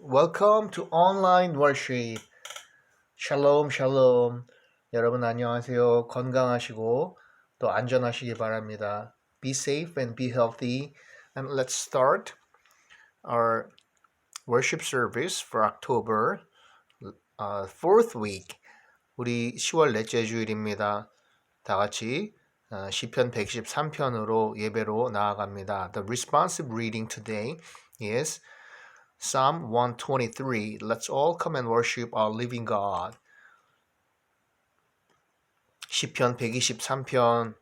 Welcome to online worship. 샬롬 샬롬. 여러분 안녕하세요. 건강하시고 또 안전하시기 바랍니다. Be safe and be healthy. And let's start our worship service for October uh, fourth week. 우리 10월 넷째 주일입니다. 다 같이 어, 시편 123편으로 예배로 나아갑니다. The responsive reading today is Psalm 123. Let's all come and worship our living God. 시편 123편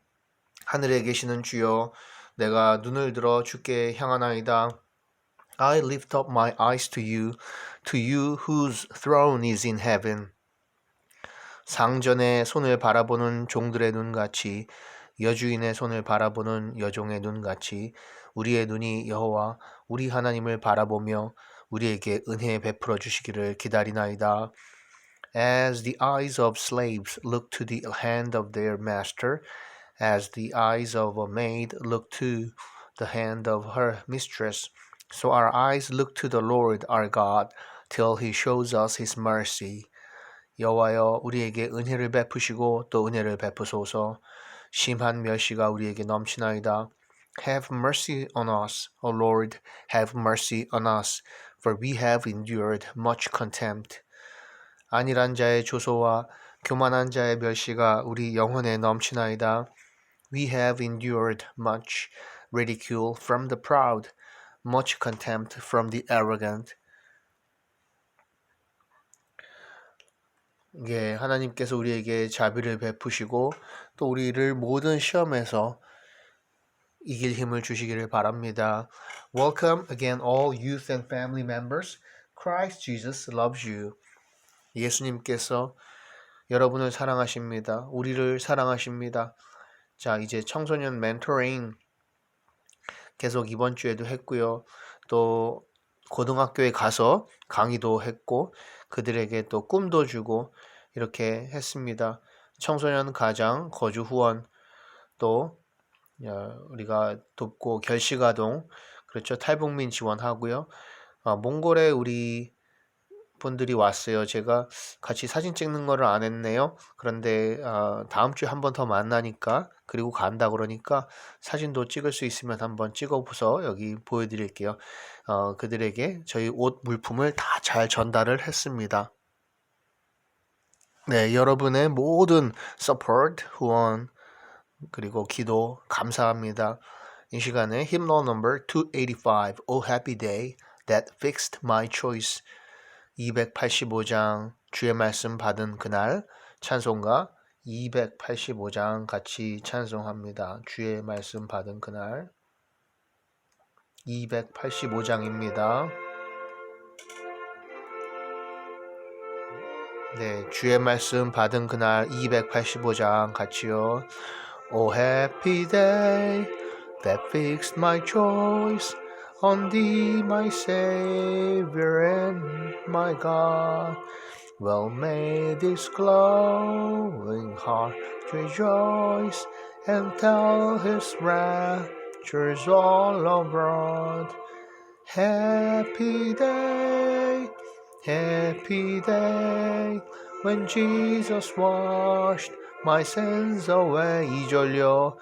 하늘에 계시는 주여 내가 눈을 들어 주께 향하나이다. I lift up my eyes to you, to you whose throne is in heaven. 상전의 손을 바라보는 종들의 눈같이 여주인의 손을 바라보는 여종의 눈같이 우리의 눈이 여호와 우리 하나님을 바라보며 우리에게 은혜 베풀어 주시기를 기다리나이다. As the eyes of slaves look to the hand of their master, as the eyes of a maid look to the hand of her mistress, so our eyes look to the Lord our God till he shows us his mercy. 여호와여 우리에게 은혜를 베푸시고 또 은혜를 베푸소서. 심한 멸시가 우리에게 넘치나이다. Have mercy on us, O Lord, have mercy on us, For we have endured much contempt. 안일한 자의 조소와 교만한 자의 멸시가 우리 영혼에 넘치나이다. We have endured much ridicule from the proud, much contempt from the arrogant. 예, 하나님께서 우리에게 자비를 베푸시고 또 우리를 모든 시험에서 이길 힘을 주시기를 바랍니다. Welcome again all youth and family members. Christ Jesus loves you. 예수님께서 여러분을 사랑하십니다. 우리를 사랑하십니다. 자, 이제 청소년 멘토링 계속 이번 주에도 했고요. 또 고등학교에 가서 강의도 했고 그들에게 또 꿈도 주고 이렇게 했습니다. 청소년 가장 거주 후원 또 어, 우리가 돕고 결식아동 그렇죠 탈북민 지원하고요. 어, 몽골에 우리 분들이 왔어요. 제가 같이 사진 찍는 거를 안 했네요. 그런데 어, 다음 주에 한 번 더 만나니까 그리고 간다 그러니까 사진도 찍을 수 있으면 한번 찍어보서 여기 보여드릴게요. 어, 그들에게 저희 옷 물품을 다 잘 전달을 했습니다. 네, 여러분의 모든 support, 후원, 그리고 기도 감사합니다. 이 시간에 hymnal number 285, Oh Happy Day That Fixed My Choice 285장 주의 말씀 받은 그날 찬송가 285장 같이 찬송합니다. 주의 말씀 받은 그날 285장입니다. 네, 주의 말씀 받은 그날 285장 같이요. O happy day that fixed my choice on thee, my Savior and my God. Well, may this glowing heart rejoice and tell his raptures all abroad. Happy day, happy day, when Jesus washed my sins away. 2절요.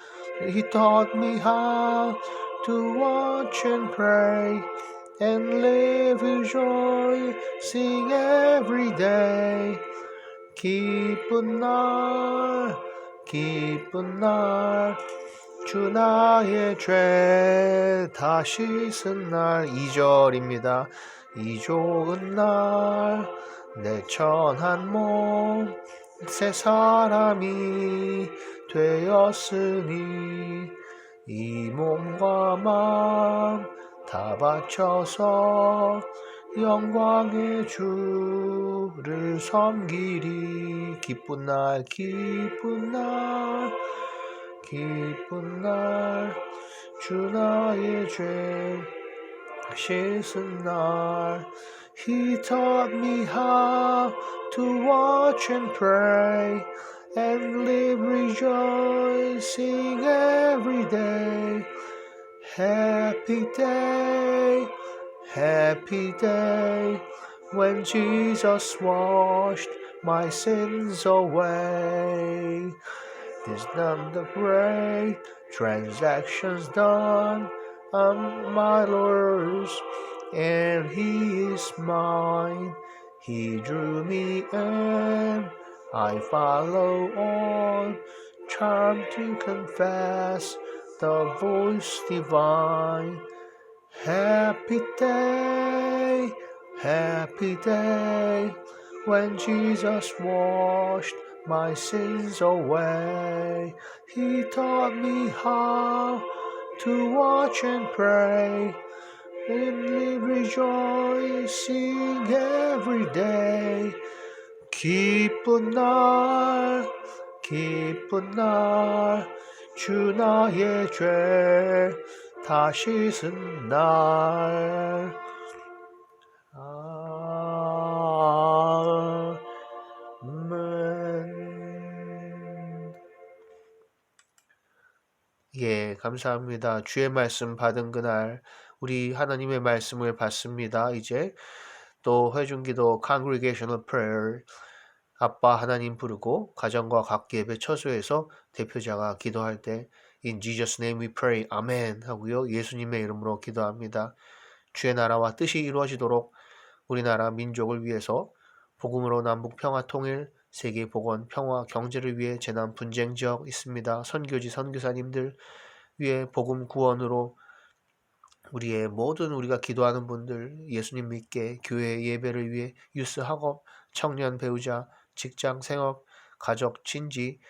He taught me how to watch and pray and live with joy, sing every day. 기쁜 날, 기쁜 날, 주 나의 죄 다시 쓴 날 2절입니다. 이 좋은 날, 내 천한 몸, 새 사람이 되었으니 이 몸과 마음 다 바쳐서 영광의 주를 섬기리. 기쁜 날 기쁜 날 기쁜 날 주 나의 죄 씻은 날 He taught me how to watch and pray and live rejoicing every day. Happy day, happy day when Jesus washed my sins away. There's none the great transactions done on my Lord's, and He is mine. He drew me in, I follow on, charmed to confess the voice divine. Happy day, happy day, when Jesus washed my sins away. He taught me how to watch and pray, live rejoicing every day. 기쁜 날, 기쁜 날, 주 나의 죄 다시 쓴 날. 예, 감사합니다. 주의 말씀 받은 그날 우리 하나님의 말씀을 받습니다. 이제 또 회중기도 Congregational Prayer 아빠 하나님 부르고 가정과 각 예배 처소에서 대표자가 기도할 때 In Jesus name we pray. 아멘 하고요. 예수님의 이름으로 기도합니다. 주의 나라와 뜻이 이루어지도록 우리나라 민족을 위해서 복음으로 남북 평화 통일, 세계 복원, 평화, 경제를 위해 재난 분쟁 지역 있습니다. 선교지 선교사님들 위해 복음 구원으로 우리의 모든 우리가 기도하는 분들 예수님 믿게 교회 예배를 위해 유스 학업, 청년 배우자, 직장 생업, 가족 친지,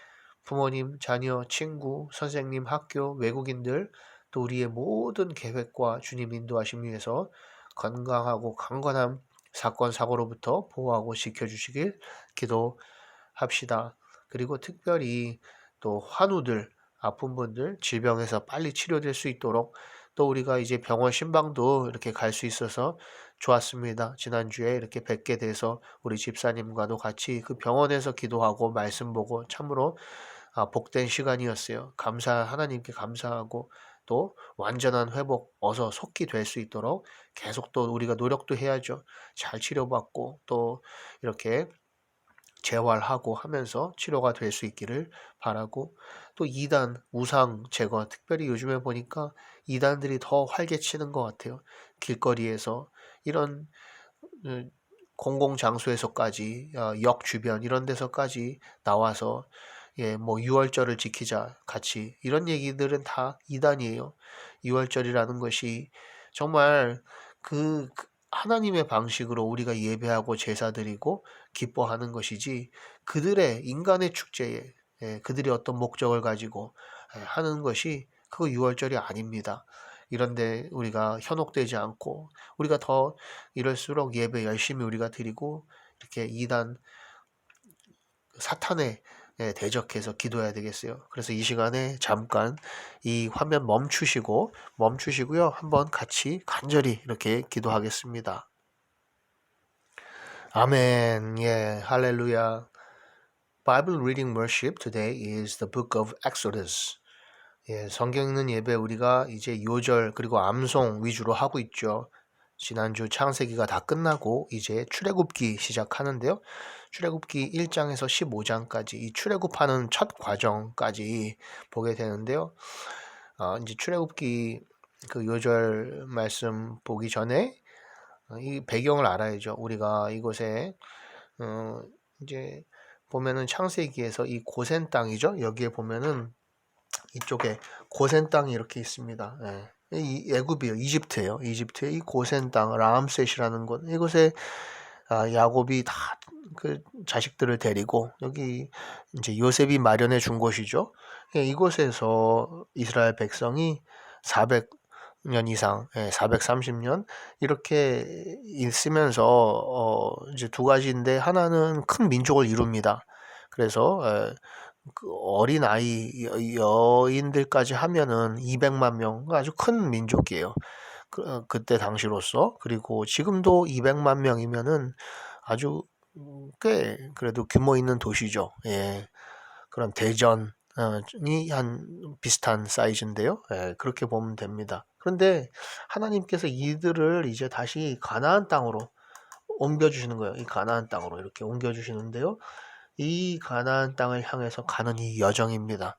부모님, 자녀, 친구, 선생님, 학교, 외국인들 또 우리의 모든 계획과 주님 인도하심 위해서 건강하고 강건한 사건 사고로부터 보호하고 지켜 주시길 기도합시다. 그리고 특별히 또 환우들 아픈 분들 질병에서 빨리 치료될 수 있도록 또 우리가 이제 병원 신방도 이렇게 갈 수 있어서 좋았습니다. 지난주에 이렇게 뵙게 돼서 우리 집사님과도 같이 그 병원에서 기도하고 말씀 보고 참으로 아, 복된 시간이었어요. 감사 하나님께 감사하고 또 완전한 회복 어서 속히 될 수 있도록 계속 또 우리가 노력도 해야죠. 잘 치료받고 또 이렇게 재활하고 하면서 치료가 될 수 있기를 바라고 또 이단 우상 제거 특별히 요즘에 보니까 이단들이 더 활개치는 것 같아요. 길거리에서 이런 음, 공공 장소에서까지 어, 역 주변 이런 데서까지 나와서 예, 뭐 유월절을 지키자 같이 이런 얘기들은 다 이단이에요. 유월절이라는 것이 정말 그, 그 하나님의 방식으로 우리가 예배하고 제사 드리고 기뻐하는 것이지 그들의 인간의 축제에 예, 그들이 어떤 목적을 가지고 예, 하는 것이 그거 유월절이 아닙니다. 이런데 우리가 현혹되지 않고 우리가 더 이럴수록 예배 열심히 우리가 드리고 이렇게 이단 사탄의 예, 대적해서 기도해야 되겠어요. 그래서 이 시간에 잠깐 이 화면 멈추시고 멈추시고요. 한번 같이 간절히 이렇게 기도하겠습니다. 아멘. 예, 할렐루야. Bible reading worship today is the book of Exodus. 예, 성경 읽는 예배 우리가 이제 요절 그리고 암송 위주로 하고 있죠. 지난주 창세기가 다 끝나고 이제 출애굽기 시작하는데요. 출애굽기 1장에서 15장까지 이 출애굽하는 첫 과정까지 보게 되는데요. 어, 이제 출애굽기 그 요절 말씀 보기 전에 어, 이 배경을 알아야죠. 우리가 이곳에 어, 이제 보면은 창세기에서 이 고센 땅이죠. 여기에 보면은 이쪽에 고센 땅이 이렇게 있습니다. 예. 이 애굽이요, 이집트예요. 이집트의 이 고센 땅 라암셋이라는 곳 이곳에 아, 야곱이 다 그 자식들을 데리고 여기 이제 요셉이 마련해 준 곳이죠. 예, 이곳에서 이스라엘 백성이 400년 이상, 예, 430년 이렇게 있으면서 어, 이제 두 가지인데 하나는 큰 민족을 이룹니다. 그래서 에, 그 어린 아이 여인들까지 하면은 200만 명 아주 큰 민족이에요. 그, 어, 그때 당시로서 그리고 지금도 200만 명이면은 아주 꽤 그래도 규모 있는 도시죠. 예. 그런 대전 이 한 비슷한 사이즈인데요. 예, 그렇게 보면 됩니다. 그런데 하나님께서 이들을 이제 다시 가나안 땅으로 옮겨주시는 거예요. 이 가나안 땅으로 이렇게 옮겨주시는데요. 이 가나안 땅을 향해서 가는 이 여정입니다.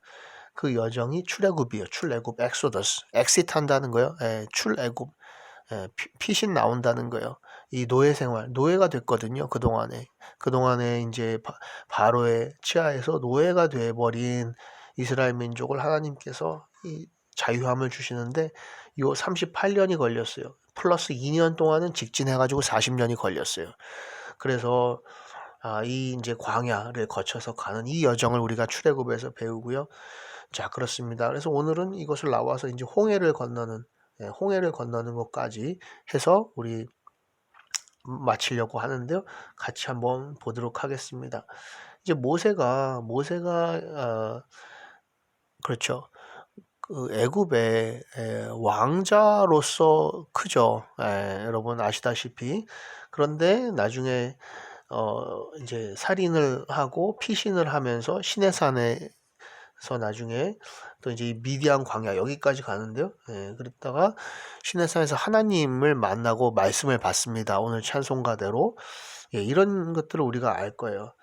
그 여정이 출애굽이에요. 출애굽, 엑소더스, 엑시트 한다는 거예요. 예, 출애굽, 예, 피- 피신 나온다는 거예요. 이 노예 생활, 노예가 됐거든요. 그 동안에 그 동안에 이제 바, 바로의 치하에서 노예가 돼버린 이스라엘 민족을 하나님께서 이 자유함을 주시는데 요 38년이 걸렸어요. 플러스 2년 동안은 직진해가지고 40년이 걸렸어요. 그래서 아, 이 이제 광야를 거쳐서 가는 이 여정을 우리가 출애굽에서 배우고요. 자, 그렇습니다. 그래서 오늘은 이것을 나와서 이제 홍해를 건너는 예, 홍해를 건너는 것까지 해서 우리 마치려고 하는데요. 같이 한번 보도록 하겠습니다. 이제 모세가 모세가 어, 그렇죠. 그 애굽의 에, 왕자로서 크죠. 에, 여러분 아시다시피 그런데 나중에 어 이제 살인을 하고 피신을 하면서 시내산에서 나중에 또 이제 이 미디안 광야 여기까지 가는데요. 예, 그랬다가 시내산에서 하나님을 만나고 말씀을 받습니다. 오늘 찬송가대로 예, 이런 것들을 우리가 알 거예요.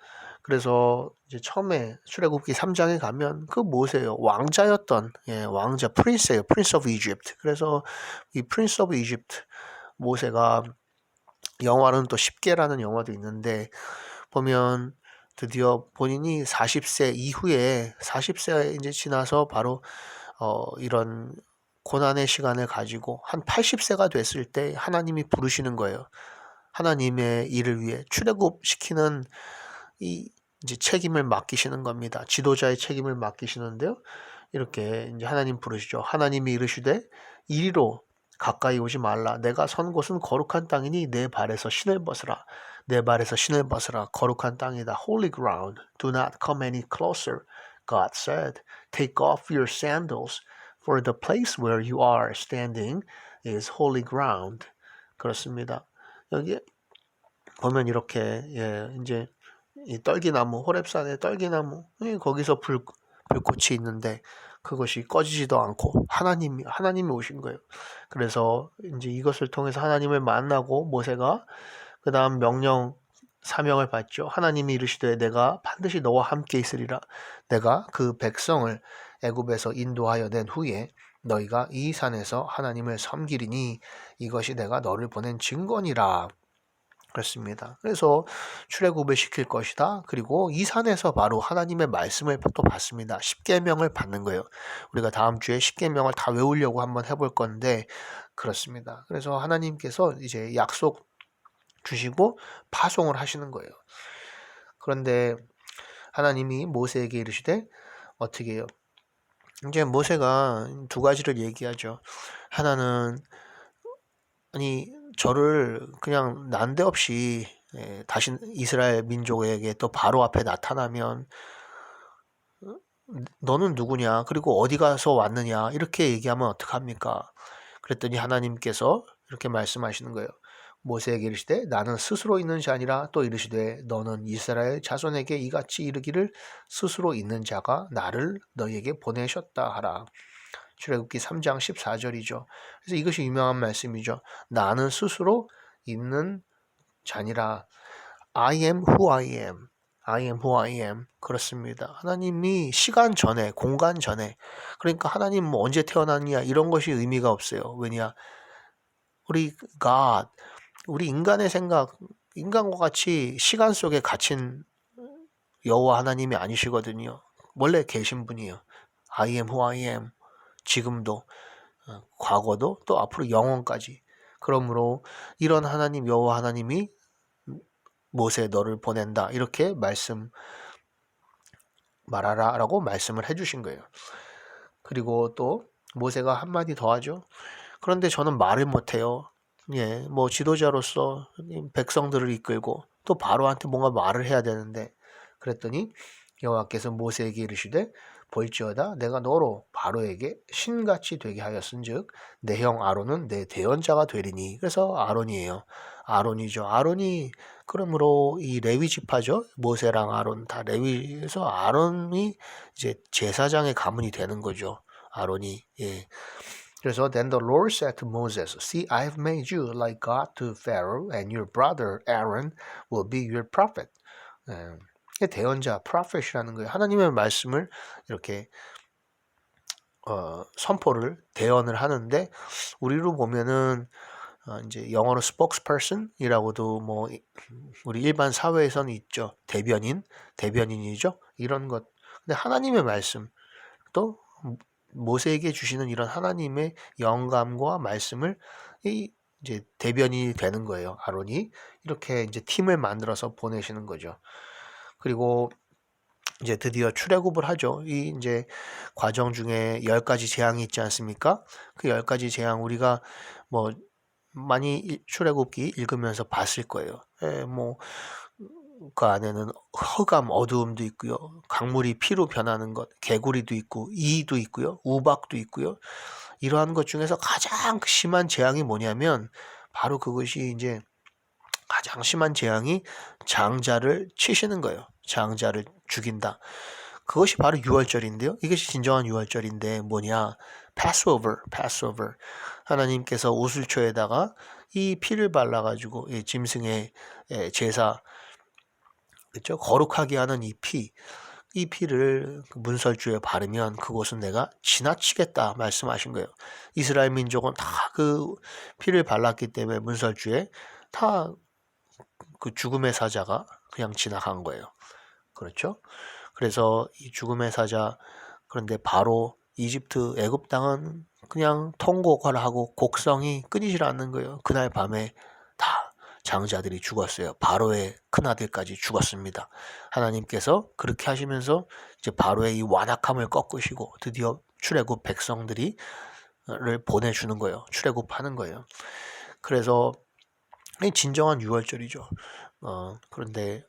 그래서 이제 처음에 출애굽기 3장에 가면 그 모세요 왕자였던 예, 왕자 프린스예요 프린스 오브 이집트 그래서 이 프린스 오브 이집트 모세가 영화는 또 10개라는 영화도 있는데 보면 드디어 본인이 40세 이후에 40세 이제 지나서 바로 어 이런 고난의 시간을 가지고 한 80세가 됐을 때 하나님이 부르시는 거예요. 하나님의 일을 위해 출애굽 시키는 이 이제 책임을 맡기시는 겁니다. 지도자의 책임을 맡기시는데요. 이렇게 이제 하나님 부르시죠. 하나님이 이르시되 이리로 가까이 오지 말라. 내가 선 곳은 거룩한 땅이니 내 발에서 신을 벗으라. 내 발에서 신을 벗으라. 거룩한 땅이다. Holy ground. Do not come any closer. God said, Take off your sandals, for the place where you are standing is holy ground. 그렇습니다. 여기 보면 이렇게 예, 이제 이 떨기나무 호랩산의 떨기나무 예, 거기서 불 불꽃이 있는데 그것이 꺼지지도 않고 하나님이 하나님이 오신 거예요. 그래서 이제 이것을 통해서 하나님을 만나고 모세가 그다음 명령 사명을 받죠. 하나님이 이르시되 내가 반드시 너와 함께 있으리라. 내가 그 백성을 애굽에서 인도하여 낸 후에 너희가 이 산에서 하나님을 섬기리니 이것이 내가 너를 보낸 증거니라. 그렇습니다. 그래서 출애굽을 시킬 것이다. 그리고 이 산에서 바로 하나님의 말씀을 또 받습니다. 십계명을 받는 거예요. 우리가 다음 주에 십계명을 다 외우려고 한번 해볼 건데 그렇습니다. 그래서 하나님께서 이제 약속 주시고 파송을 하시는 거예요. 그런데 하나님이 모세에게 이르시되 어떻게 해요? 이제 모세가 두 가지를 얘기하죠. 하나는 아니 저를 그냥 난데없이 예, 다시 이스라엘 민족에게 또 바로 앞에 나타나면 어? 너는 누구냐 그리고 어디 가서 왔느냐 이렇게 얘기하면 어떡합니까? 그랬더니 하나님께서 이렇게 말씀하시는 거예요. 모세에게 이르시되 나는 스스로 있는 자 아니라 또 이르시되 너는 이스라엘 자손에게 이같이 이르기를 스스로 있는 자가 나를 너희에게 보내셨다 하라. 출애굽기 3장 14절이죠. 그래서 이것이 유명한 말씀이죠. 나는 스스로 있는 자니라. I am who I am. I am who I am. 그렇습니다. 하나님이 시간 전에, 공간 전에. 그러니까 하나님 뭐 언제 태어났냐 이런 것이 의미가 없어요. 왜냐? 우리 God, 우리 인간의 생각, 인간과 같이 시간 속에 갇힌 여호와 하나님이 아니시거든요. 원래 계신 분이에요. I am who I am. 지금도 어, 과거도 또 앞으로 영원까지. 그러므로 이런 하나님 여호와 하나님이 모세 너를 보낸다 이렇게 말씀 말하라라고 말씀을 해주신 거예요. 그리고 또 모세가 한 마디 더 하죠. 그런데 저는 말을 못해요. 예, 뭐 지도자로서 백성들을 이끌고 또 바로한테 뭔가 말을 해야 되는데 그랬더니 여호와께서 모세에게 이르시되 볼지어다 내가 너로 바로에게 신같이 되게 하였은즉 내 형 아론은 내 대언자가 되리니 그래서 아론이에요. 아론이죠. 아론이 그러므로 이 레위 지파죠. 모세랑 아론 다 레위에서 아론이 이제 제사장의 가문이 되는 거죠. 아론이 예. 그래서 then the Lord said to Moses, See, I have made you like God to Pharaoh, and your brother Aaron will be your prophet. 예, 이게 대언자, prophet이라는 거예요. 하나님의 말씀을 이렇게 어, 선포를 대언을 하는데 우리로 보면은 어, 이제 영어로 spokesperson이라고도 뭐 이- 우리 일반 사회에서는 있죠. 대변인, 대변인이죠. 이런 것. 근데 하나님의 말씀 또 모세에게 주시는 이런 하나님의 영감과 말씀을 이 이제 대변인이 되는 거예요. 아론이 이렇게 이제 팀을 만들어서 보내시는 거죠. 그리고 이제 드디어 출애굽을 하죠. 이 이제 과정 중에 열 가지 재앙이 있지 않습니까? 그 열 가지 재앙 우리가 뭐 많이 일- 출애굽기 읽으면서 봤을 거예요. 예, 뭐, 그 안에는 흑암, 어두움도 있고요. 강물이 피로 변하는 것, 개구리도 있고, 이도 있고요. 우박도 있고요. 이러한 것 중에서 가장 심한 재앙이 뭐냐면, 바로 그것이 이제 가장 심한 재앙이 장자를 치시는 거예요. 장자를 죽인다. 그것이 바로 유월절인데요. 이것이 진정한 유월절인데 뭐냐? Passover, Passover. 하나님께서 우슬초에다가 이 피를 발라가지고 이 짐승의 예, 제사, 그렇죠? 거룩하게 하는 이 피, 이 피를 그 문설주에 바르면 그곳은 내가 지나치겠다 말씀하신 거예요. 이스라엘 민족은 다 그 피를 발랐기 때문에 문설주에 다 그 죽음의 사자가 그냥 지나간 거예요. 그렇죠? 그래서 이 죽음의 사자 그런데 바로 이집트 애굽 땅은 그냥 통곡을 하고 곡성이 끊이질 않는 거예요. 그날 밤에 다 장자들이 죽었어요. 바로의 큰아들까지 죽었습니다. 하나님께서 그렇게 하시면서 이제 바로의 이 완악함을 꺾으시고 드디어 출애굽 백성들이 를 보내주는 거예요. 출애굽하는 거예요. 그래서 이 진정한 유월절이죠. 어, 그런데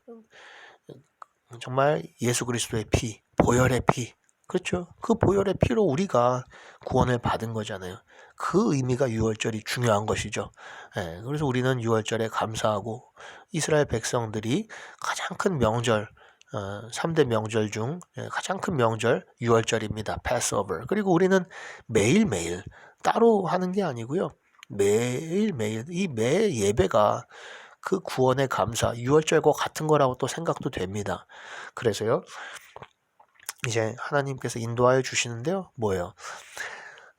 정말 예수 그리스도의 피, 보혈의 피, 그렇죠. 그 보혈의 피로 우리가 구원을 받은 거잖아요. 그 의미가 유월절이 중요한 것이죠. 예, 그래서 우리는 유월절에 감사하고 이스라엘 백성들이 가장 큰 명절, 어, 3대 명절 중 예, 가장 큰 명절 유월절입니다. Passover. 그리고 우리는 매일매일 따로 하는 게 아니고요. 매일매일 이 매 예배가 그 구원의 감사, 유월절과 같은 거라고 또 생각도 됩니다. 그래서요, 이제 하나님께서 인도하여 주시는데요, 뭐예요?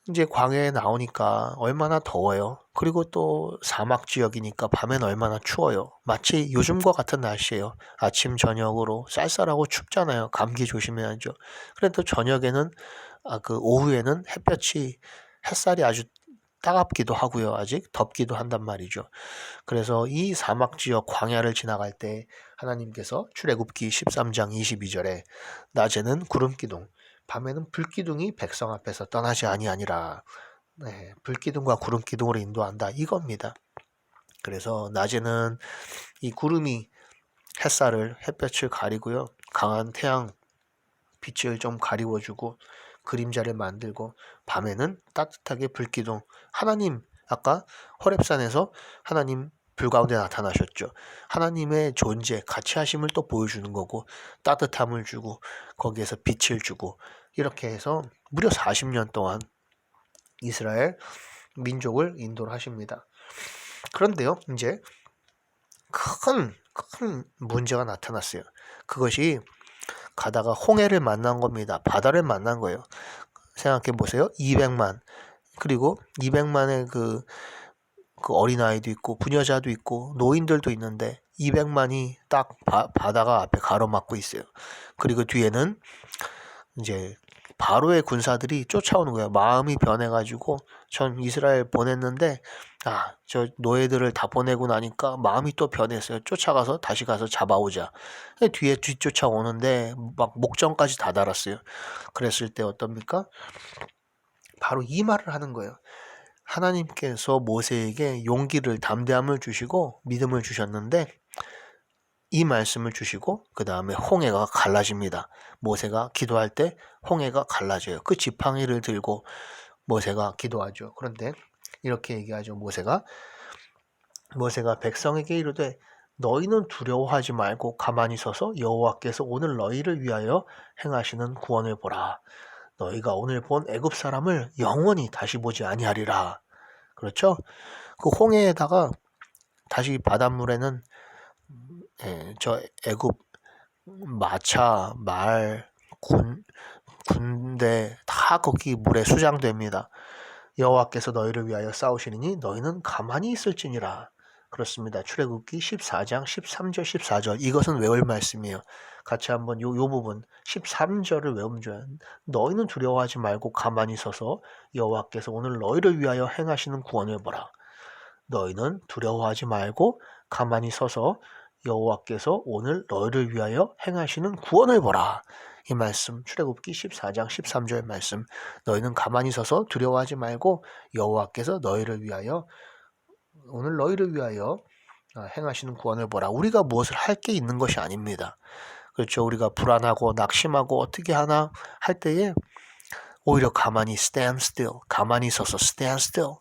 이제 광야에 나오니까 얼마나 더워요. 그리고 또 사막 지역이니까 밤엔 얼마나 추워요. 마치 요즘과 같은 날씨예요. 아침 저녁으로 쌀쌀하고 춥잖아요. 감기 조심해야죠. 그래도 저녁에는 아, 그 오후에는 햇볕이 햇살이 아주 따갑기도 하고요. 아직 덥기도 한단 말이죠. 그래서 이 사막 지역 광야를 지나갈 때 하나님께서 출애굽기 13장 22절에 낮에는 구름 기둥, 밤에는 불 기둥이 백성 앞에서 떠나지 아니하니라. 네, 불 기둥과 구름 기둥으로 인도한다 이겁니다. 그래서 낮에는 이 구름이 햇살을 햇볕을 가리고요. 강한 태양 빛을 좀 가리워주고 그림자를 만들고 밤에는 따뜻하게 불기둥 하나님 아까 호렙산에서 하나님 불 가운데 나타나셨죠. 하나님의 존재, 같이 하심을 또 보여주는 거고 따뜻함을 주고 거기에서 빛을 주고 이렇게 해서 무려 40년 동안 이스라엘 민족을 인도를 하십니다. 그런데요, 이제 큰, 큰 문제가 나타났어요. 그것이 가다가 홍해를 만난 겁니다. 바다를 만난 거예요. 생각해 보세요. 200만. 그리고 200만의 그, 그 어린아이도 있고, 부녀자도 있고, 노인들도 있는데, 200만이 딱 바, 바다가 앞에 가로막고 있어요. 그리고 뒤에는 이제 바로의 군사들이 쫓아오는 거예요. 마음이 변해가지고 전 이스라엘 보냈는데 아 저 노예들을 다 보내고 나니까 마음이 또 변했어요. 쫓아가서 다시 가서 잡아오자. 뒤에 뒤쫓아오는데 막 목전까지 다 달았어요. 그랬을 때 어떻습니까? 바로 이 말을 하는 거예요. 하나님께서 모세에게 용기를 담대함을 주시고 믿음을 주셨는데 이 말씀을 주시고 그 다음에 홍해가 갈라집니다. 모세가 기도할 때 홍해가 갈라져요. 그 지팡이를 들고 모세가 기도하죠. 그런데 이렇게 얘기하죠. 모세가 모세가 백성에게 이르되 너희는 두려워하지 말고 가만히 서서 여호와께서 오늘 너희를 위하여 행하시는 구원을 보라. 너희가 오늘 본 애굽 사람을 영원히 다시 보지 아니하리라. 그렇죠? 그 홍해에다가 다시 바닷물에는 예, 저 애굽 마차, 말, 군, 군대 다 거기 물에 수장됩니다. 여호와께서 너희를 위하여 싸우시니 너희는 가만히 있을지니라. 그렇습니다. 출애굽기 14장 13절 14절 이것은 외울 말씀이에요. 같이 한번 요, 요 부분 13절을 외우면. 너희는 두려워하지 말고 가만히 서서 여호와께서 오늘 너희를 위하여 행하시는 구원을 보라. 너희는 두려워하지 말고 가만히 서서 여호와께서 오늘 너희를 위하여 행하시는 구원을 보라. 이 말씀 출애굽기 14장 13절 말씀 너희는 가만히 서서 두려워하지 말고 여호와께서 너희를 위하여 오늘 너희를 위하여 어, 행하시는 구원을 보라. 우리가 무엇을 할 게 있는 것이 아닙니다. 그렇죠. 우리가 불안하고 낙심하고 어떻게 하나 할 때에 오히려 가만히 stand still, 가만히 서서 stand still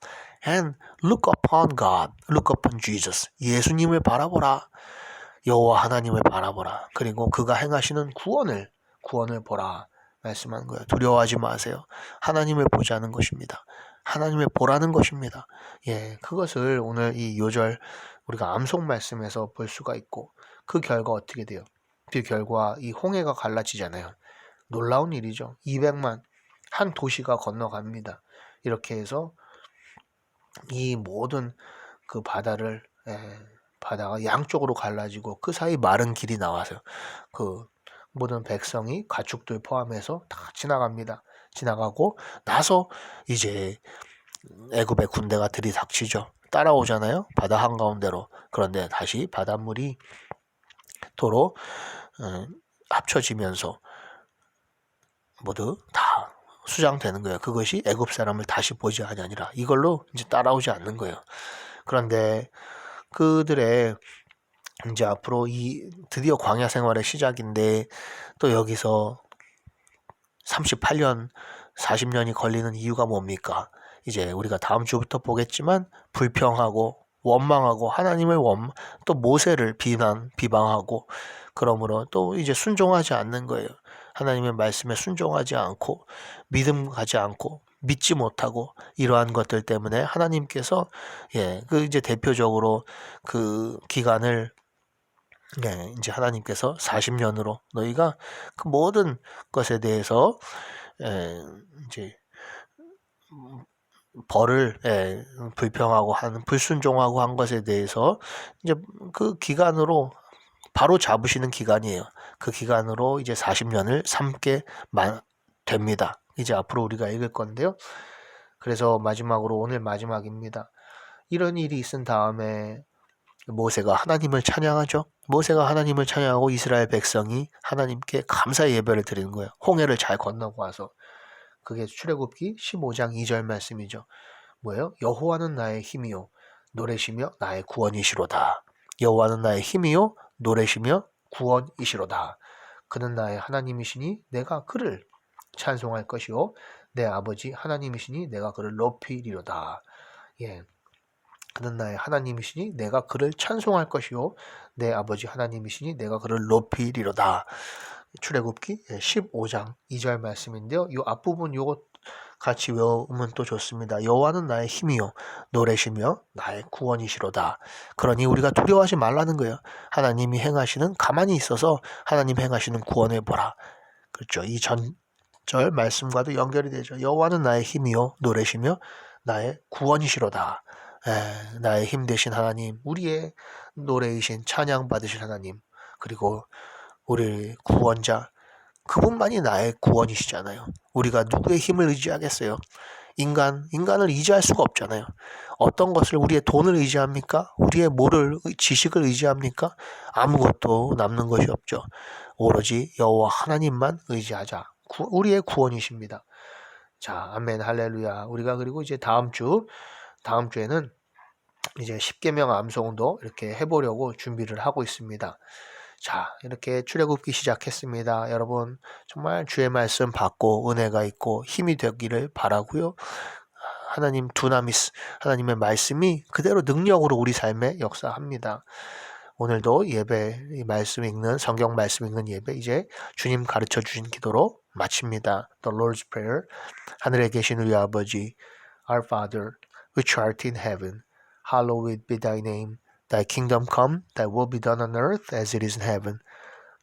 and look upon God, look upon Jesus. 예수님을 바라보라. 여호와 하나님을 바라보라. 그리고 그가 행하시는 구원을 구원을 보라. 말씀한 거예요. 두려워하지 마세요. 하나님을 보자는 것입니다. 하나님을 보라는 것입니다. 예, 그것을 오늘 이 요절 우리가 암송 말씀에서 볼 수가 있고 그 결과 어떻게 돼요? 그 결과 이 홍해가 갈라지잖아요. 놀라운 일이죠. 200만 한 도시가 건너갑니다. 이렇게 해서 이 모든 그 바다를 예, 바다가 양쪽으로 갈라지고 그 사이 마른 길이 나와서 그 모든 백성이 가축들 포함해서 다 지나갑니다. 지나가고 나서 이제 애굽의 군대가 들이닥치죠. 따라오잖아요. 바다 한가운데로. 그런데 다시 바닷물이 도로 어, 합쳐지면서 모두 다 수장되는 거예요. 그것이 애굽 사람을 다시 보지 아니라 이걸로 이제 따라오지 않는 거예요. 그런데 그들의 이제 앞으로 이 드디어 광야 생활의 시작인데 또 여기서 38년 40년이 걸리는 이유가 뭡니까? 이제 우리가 다음 주부터 보겠지만 불평하고 원망하고 하나님을 원, 또 모세를 비난, 비방하고 그러므로 또 이제 순종하지 않는 거예요. 하나님의 말씀에 순종하지 않고 믿음 가지 않고 믿지 못하고 이러한 것들 때문에 하나님께서 예, 그 이제 대표적으로 그 기간을 예, 이제 하나님께서 40년으로 너희가 그 모든 것에 대해서 예, 이제 벌을 예, 불평하고 한 불순종하고 한 것에 대해서 이제 그 기간으로 바로 잡으시는 기간이에요. 그 기간으로 이제 40년을 삼게 됩니다. 이제 앞으로 우리가 읽을 건데요. 그래서 마지막으로 오늘 마지막입니다. 이런 일이 있은 다음에 모세가 하나님을 찬양하죠. 모세가 하나님을 찬양하고 이스라엘 백성이 하나님께 감사 예배를 드리는 거예요. 홍해를 잘 건너고 와서 그게 출애굽기 15장 2절 말씀이죠. 뭐예요? 여호와는 나의 힘이요 노래시며 나의 구원이시로다. 여호와는 나의 힘이요 노래시며 구원이시로다. 그는 나의 하나님이시니 내가 그를 찬송할 것이요 내 아버지 하나님이시니 내가 그를 높이리로다. 예. 그는 나의 하나님이시니 내가 그를 찬송할 것이요 내 아버지 하나님이시니 내가 그를 높이리로다. 출애굽기 15장 2절 말씀인데요. 이 앞부분 요것 같이 외우면 또 좋습니다. 여호와는 나의 힘이요 노래시며 나의 구원이시로다. 그러니 우리가 두려워하지 말라는 거예요. 하나님이 행하시는 가만히 있어서 하나님 행하시는 구원을 보라. 그렇죠. 이전 절 말씀과도 연결이 되죠. 여호와는 나의 힘이요 노래시며 나의 구원이시로다. 에, 나의 힘 되신 하나님, 우리의 노래이신 찬양 받으신 하나님, 그리고 우리 구원자, 그분만이 나의 구원이시잖아요. 우리가 누구의 힘을 의지하겠어요? 인간, 인간을 의지할 수가 없잖아요. 어떤 것을 우리의 돈을 의지합니까? 우리의 뭐를, 지식을 의지합니까? 아무것도 남는 것이 없죠. 오로지 여호와 하나님만 의지하자. 구, 우리의 구원이십니다. 자, 아멘, 할렐루야. 우리가 그리고 이제 다음 주, 다음 주에는 이제 10개명 암송도 이렇게 해보려고 준비를 하고 있습니다. 자, 이렇게 출애굽기 시작했습니다. 여러분, 정말 주의 말씀 받고 은혜가 있고 힘이 되기를 바라고요. 하나님 두나미스, 하나님의 말씀이 그대로 능력으로 우리 삶에 역사합니다. 오늘도 예배 이 말씀 읽는 성경 말씀 읽는 예배 이제 주님 가르쳐 주신 기도로 마칩니다. The Lord's Prayer. 하늘에 계신 우리 아버지 Our Father which art in heaven hallowed be thy name thy kingdom come thy will be done on earth as it is in heaven.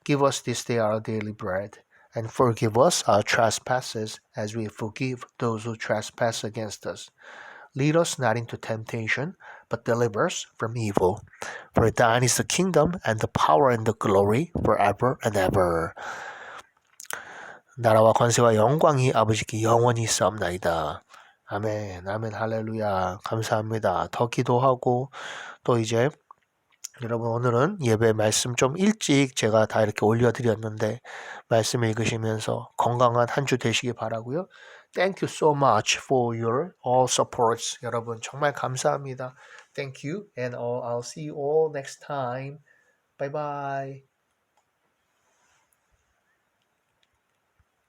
Give us this day our daily bread and forgive us our trespasses as we forgive those who trespass against us. Lead us not into temptation, but deliver us from evil. For thine is the kingdom and the power and the glory forever and ever. 나라와 권세와 영광이 아버지께 영원히 있사옵나이다. 아멘, 아멘, 할렐루야. 감사합니다. 더 기도하고 또 이제 여러분 오늘은 예배 말씀 좀 일찍 제가 다 이렇게 올려드렸는데 말씀 읽으시면서 건강한 한 주 되시기 바라고요. Thank you so much for your all supports. 여러분 정말 감사합니다. Thank you and all, I'll see you all next time. Bye bye.